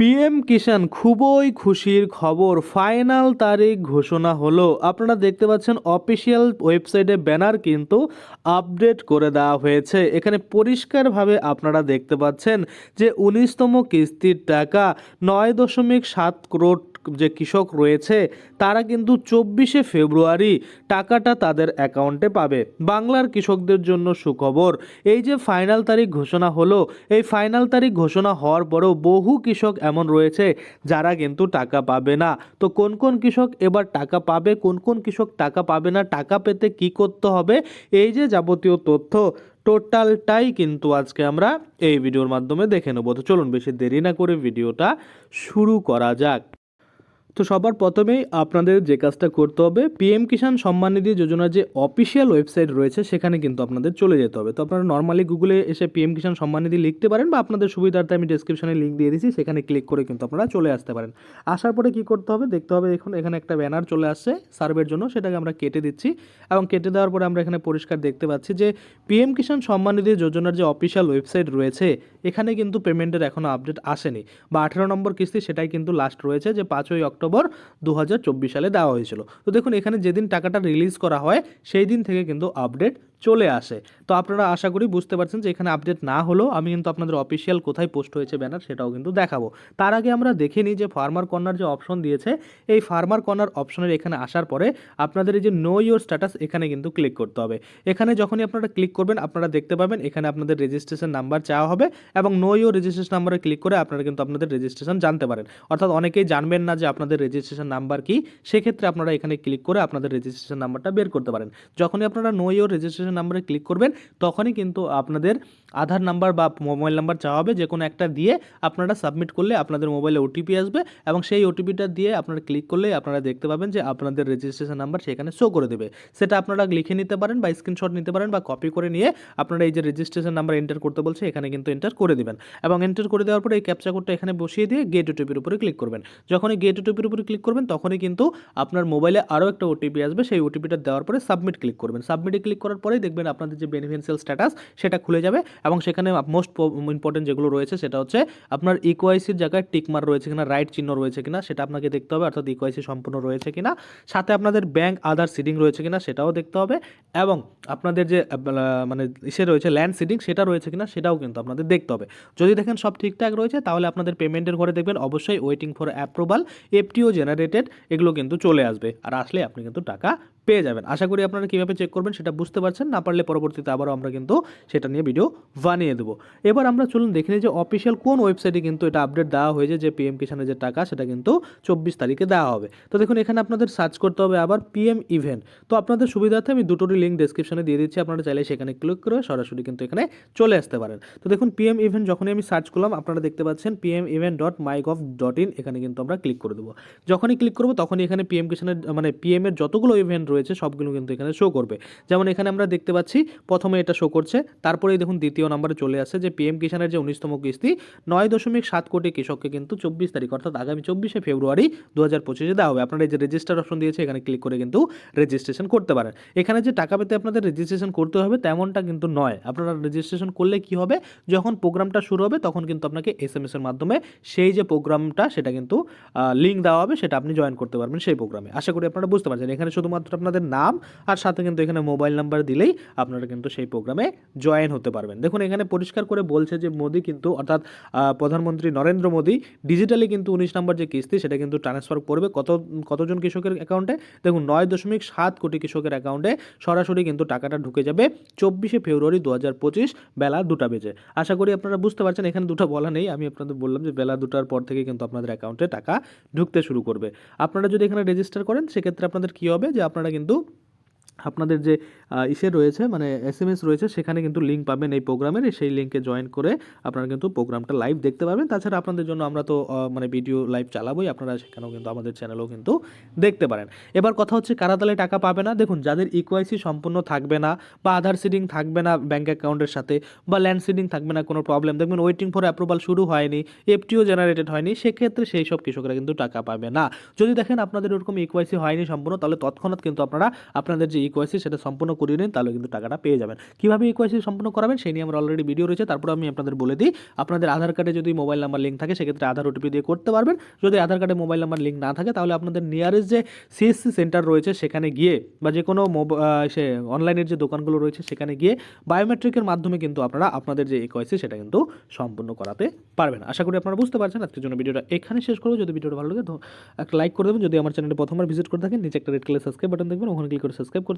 PM কিষাণ খুবই খুশির খবর। ফাইনাল তারিখ ঘোষণা হলো। আপনারা দেখতে পাচ্ছেন অফিসিয়াল ওয়েবসাইটে ব্যানার কিন্তু আপডেট করে দেওয়া হয়েছে। এখানে পরিষ্কারভাবে আপনারা দেখতে পাচ্ছেন যে উনিশতম কিস্তির টাকা নয় দশমিক সাত করোড় যে কৃষক রয়েছে, তারা কিন্তু চব্বিশে ফেব্রুয়ারি টাকাটা তাদের অ্যাকাউন্টে পাবে। বাংলার কৃষকদের জন্য সুখবর, এই যে ফাইনাল তারিখ ঘোষণা হলো, এই ফাইনাল তারিখ ঘোষণা হওয়ার পরেও বহু কৃষক এমন রয়েছে যারা কিন্তু টাকা পাবে না। তো কোন কোন কৃষক এবার টাকা পাবে, কোন কোন কৃষক টাকা পাবে না, টাকা পেতে কি করতে হবে, এই যে যাবতীয় তথ্য টোটালটাই কিন্তু আজকে আমরা এই ভিডিওর মাধ্যমে দেখে নেব। তো চলুন বেশি দেরি না করে ভিডিওটা শুরু করা যাক। তো সবার প্রথমেই আপনাদের যে কাজটা করতে হবে, পিএম কিষাণ সম্মান নিধি যোজনার যে অফিসিয়াল ওয়েবসাইট রয়েছে, সেখানে কিন্তু আপনাদের চলে যেতে হবে। তো আপনারা নর্মালি গুগলে এসে পিএম কিষাণ সম্মান নিধি লিখতে পারেন বা আপনাদের সুবিধার্থে আমি ডিসক্রিপশনে লিঙ্ক দিয়ে দিচ্ছি সেখানে ক্লিক করে কিন্তু আপনারা চলে আসতে পারেন। আসার পরে কি করতে হবে? দেখতে হবে এখন এখানে একটা ব্যানার চলে আসছে সার্ভের জন্য, সেটাকে আমরা কেটে দিচ্ছি এবং কেটে দেওয়ার পরে আমরা এখানে পরিষ্কার দেখতে পাচ্ছি যে পিএম কিষাণ সম্মান নিধি যোজনার যে অফিসিয়াল ওয়েবসাইট রয়েছে, এখানে কিন্তু পেমেন্টের এখনও আপডেট আসেনি। বা আঠেরো নম্বর কিস্তি সেটাই কিন্তু লাস্ট রয়েছে যে পাঁচই অক্টোবর দু সালে দেওয়া হয়েছিল। তো দেখুন, এখানে যেদিন টাকাটা রিলিজ করা হয় সেই দিন থেকে কিন্তু আপডেট চলে আসে। তো আপনারা আশা করি বুঝতে পারছেন যে এখানে আপডেট না হলেও আমি কিন্তু আপনাদের অফিসিয়াল কোথায় পোস্ট হয়েছে ব্যানার সেটাও কিন্তু দেখাবো। তার আগে আমরা দেখে নিই যে ফার্মার কর্নার যে অপশন দিয়েছে, এই ফার্মার কর্নার অপশনের এখানে আসার পরে আপনাদের এই যে নো ইয়োর স্ট্যাটাস এখানে কিন্তু ক্লিক করতে হবে। এখানে যখনই আপনারা ক্লিক করবেন, আপনারা দেখতে পাবেন এখানে আপনাদের রেজিস্ট্রেশন নাম্বার চাওয়া হবে এবং নো ইয়োর রেজিস্ট্রেশন নাম্বারে ক্লিক করে আপনারা কিন্তু আপনাদের রেজিস্ট্রেশন জানতে পারেন। অর্থাৎ অনেকেই জানবেন না যে আপনাদের রেজিস্ট্রেশন নাম্বার কি, সেক্ষেত্রে আপনারা এখানে ক্লিক করে আপনাদের রেজিস্ট্রেশন নাম্বারটা বের করতে পারেন। যখনই আপনারা নো ইয়োর রেজিস্ট্রেশন নাম্বারে ক্লিক করবেন, তখনই কিন্তু আপনাদের আধার নাম্বার বা মোবাইল নাম্বার চাওয়া হবে যে কোনো একটা দিয়ে আপনারা সাবমিট করলে আপনাদের মোবাইলে ওটিপি আসবে এবং সেই ওটিপিটা দিয়ে আপনারা ক্লিক করলে আপনারা দেখতে পাবেন যে আপনাদের রেজিস্ট্রেশন নাম্বার সেখানে শো করে দেবে। সেটা আপনারা লিখে নিতে পারেন বা স্ক্রিনশট নিতে পারেন বা কপি করে নিয়ে আপনারা এই যে রেজিস্ট্রেশন নাম্বার এন্টার করতে বলছে, এখানে কিন্তু এন্টার করে দেবেন। এবং এন্টার করে দেওয়ার পরে এই ক্যাপচা কোডটা এখানে বসিয়ে দিয়ে গেট ওটিপির উপরে ক্লিক করবেন। যখনই গেট ওটিপির উপরে ক্লিক করবেন, তখনই কিন্তু আপনার মোবাইলে আরও একটা ওটিপি আসবে, সেই ওটিপিটা দেওয়ার পরে সাবমিট ক্লিক করবেন। সাবমিটে ক্লিক করার পরেই দেখবেন আপনাদের যে বেনিফিশিয়াল স্ট্যাটাস সেটা খুলে যাবে এবং সেখানে মোস্ট ইম্পর্টেন্ট যেগুলো রয়েছে সেটা হচ্ছে আপনার ইকোয়াইসির জায়গায় টিকমার রয়েছে কিনা রাইট চিহ্ন রয়েছে কিনা সেটা আপনাকে দেখতে হবে, অর্থাৎ ইকোয়াইসি সম্পূর্ণ রয়েছে কিনা। সাথে আপনাদের ব্যাংক আধার সিডিং রয়েছে কিনা সেটাও দেখতে হবে এবং আপনাদের যে মানে ইসে রয়েছে ল্যান্ড সিডিং সেটা রয়েছে কিনা সেটাও কিন্তু আপনাদের দেখতে হবে। যদি দেখেন সব ঠিকঠাক রয়েছে তাহলে আপনাদের পেমেন্টের ঘরে দেখবেন অবশ্যই waiting for approval FTO generated এগুলো কিন্তু চলে আসবে। আর আসলে আপনি কিন্তু টাকা পেয়ে যাবেন। আশা করি আপনারা কীভাবে চেক করবেন সেটা বুঝতে পারছেন, না পারলে পরবর্তীতে আবারও আমরা কিন্তু সেটা নিয়ে ভিডিও বানিয়ে দেবো। এবার আমরা চলুন দেখে নিই যে অফিসিয়াল কোন ওয়েবসাইটে কিন্তু এটা আপডেট দেওয়া হয়েছে, যে পিএম কিষানের যে টাকা, সেটা কিন্তু চব্বিশ তারিখে দেওয়া হবে। তো দেখুন, এখানে আপনাদের সার্চ করতে হবে আবার পিএম ইভেন্ট তো আপনাদের সুবিধার্থে আমি দুটোরই লিঙ্ক ডেসক্রিপশনে দিয়ে দিচ্ছি, আপনারা চাইলে সেখানে ক্লিক করে সরাসরি কিন্তু এখানে চলে আসতে পারেন। তো দেখুন পিএম ইভেন্ট যখনই আমি সার্চ করলাম, আপনারা দেখতে পাচ্ছেন PM event dot MyGov dot in এখানে কিন্তু আমরা ক্লিক করে দেবো। যখনই ক্লিক করব, তখনই এখানে পিএম কিষানের মানে পিএম এর যতগুলো ইভেন্ট রয়েছে সবগুলো কিন্তু এখানে শো করবে। যেমন এখানে আমরা দেখতে পাচ্ছি, প্রথমে এটা শো করছে, তারপরেই দেখুন দ্বিতীয় নম্বরে চলে আসছে যে পিএম কিষাণের যে উনিশতম কিস্তি, নয় দশমিক সাত কোটি কৃষককে কিন্তু চব্বিশ তারিখ, অর্থাৎ আগামী চব্বিশে ফেব্রুয়ারি দু হাজার পঁচিশে দেওয়া হবে। আপনারা এই যে রেজিস্টার অপশন দিয়েছে, এখানে ক্লিক করে কিন্তু রেজিস্ট্রেশন করতে পারেন। এখানে যে টাকা পেতে আপনাদের রেজিস্ট্রেশন করতে হবে, তেমনটা কিন্তু নয়। আপনারা রেজিস্ট্রেশন করলে কি হবে? যখন প্রোগ্রামটা শুরু হবে, তখন কিন্তু আপনাকে এস এম এর মাধ্যমে সেই যে প্রোগ্রামটা সেটা কিন্তু লিঙ্ক দেওয়া হবে, সেটা আপনি জয়েন করতে পারবেন সেই প্রোগ্রামে আশা করি আপনারা বুঝতে পারছেন। এখানে শুধুমাত্র আপনাদের নাম আর সাথে কিন্তু এখানে মোবাইল নাম্বার দিলেই আপনারা কিন্তু সেই প্রোগ্রামে জয়েন হতে পারবেন। দেখুন, এখানে পরিষ্কার করে বলছে যে মোদি কিন্তু, অর্থাৎ প্রধানমন্ত্রী নরেন্দ্র মোদী ডিজিটালি কিন্তু উনিশ নম্বর যে কিস্তি, সেটা কিন্তু ট্রান্সফার করবে কত, কতজন কৃষকের অ্যাকাউন্টে দেখুন, নয় দশমিক সাত কোটি কৃষকের অ্যাকাউন্টে সরাসরি কিন্তু টাকাটা ঢুকে যাবে চব্বিশে ফেব্রুয়ারি দু হাজার পঁচিশ বেলা দুটা বেজে। আশা করি আপনারা বুঝতে পারছেন, এখানে দুটো বলা নেই। আমি আপনাদের বললাম যে বেলা দুটার পর থেকে কিন্তু আপনাদের অ্যাকাউন্টে টাকা ঢুকতে শুরু করবে। আপনারা যদি এখানে রেজিস্টার করেন, সেক্ষেত্রে আপনাদের কী হবে? যে আপনারা কিন্তু আপনাদের যে ইসে রয়েছে মানে এস এম এস রয়েছে, সেখানে কিন্তু লিঙ্ক পাবেন এই প্রোগ্রামের সেই লিঙ্কে জয়েন করে আপনারা কিন্তু প্রোগ্রামটা লাইভ দেখতে পাবেন তাছাড়া আপনাদের জন্য আমরা তো মানে ভিডিও লাইভ চালাবোই। আপনারা সেখানেও কিন্তু আমাদের চ্যানেলেও কিন্তু দেখতে পারেন। এবার কথা হচ্ছে কারা তাহলে টাকা পাবে না? দেখুন, যাদের ইকোয়াইসি সম্পূর্ণ থাকবে না বা আধার সিডিং থাকবে না ব্যাঙ্ক অ্যাকাউন্টের সাথে বা ল্যান্ড সিডিং থাকবে না, কোনো প্রবলেম দেখবেন ওয়েটিং ফর অ্যাপ্রুভাল শুরু হয়নি এফটিও জেনারেটেড হয়নি, সেক্ষেত্রে সেই সব কৃষকরা কিন্তু টাকা পাবে না। যদি দেখেন আপনাদের ওরকম ইকোয়াইসি হয়নি সম্পূর্ণ, তাহলে তৎক্ষণাৎ কিন্তু আপনারা, আপনাদের যে ইকোয়াইসি সেটা সম্পূর্ণ করিয়ে নিন, তাহলে কিন্তু টাকাটা পেয়ে যাবেন। কীভাবে ইকোয়াইসি সম্পূর্ণ করাবেন সেই নিয়ে আমার অলরেডি ভিডিও রয়েছে, তারপর আমি আপনাদের বলে দিই। আপনাদের আধার কার্ডে যদি মোবাইল নাম্বার লিঙ্ক থাকে, সেক্ষেত্রে আধার ওটিপি দিয়ে করতে পারবেন। যদি আধার কার্ডে মোবাইল নাম্বার লিঙ্ক না থাকে, তাহলে আপনাদের নিয়ারেস্ট যে সিএসসি সেন্টার রয়েছে, সেখানে গিয়ে বা যে কোনো সে অনলাইনের যে দোকানগুলো রয়েছে, সেখানে গিয়ে বায়োমেট্রিকের মাধ্যমে কিন্তু আপনারা আপনাদের যে ইকোয়াইসি সেটা কিন্তু সম্পূর্ণ করাতে পারবেন। আশা করি আপনারা বুঝতে পারছেন। আজকের জন্য ভিডিওটা এখানে শেষ করব। যদি ভিডিওটা ভালো লাগে একটা লাইক করে দেবেন। যদি আমার চ্যানেলে প্রথমবার ভিজিট করে থাকেন, নিচে একটা রেড কালার সাবস্ক্রাইব বাটন দেখবেন। ওখানে ক্লিক করে সাবস্ক্রাইব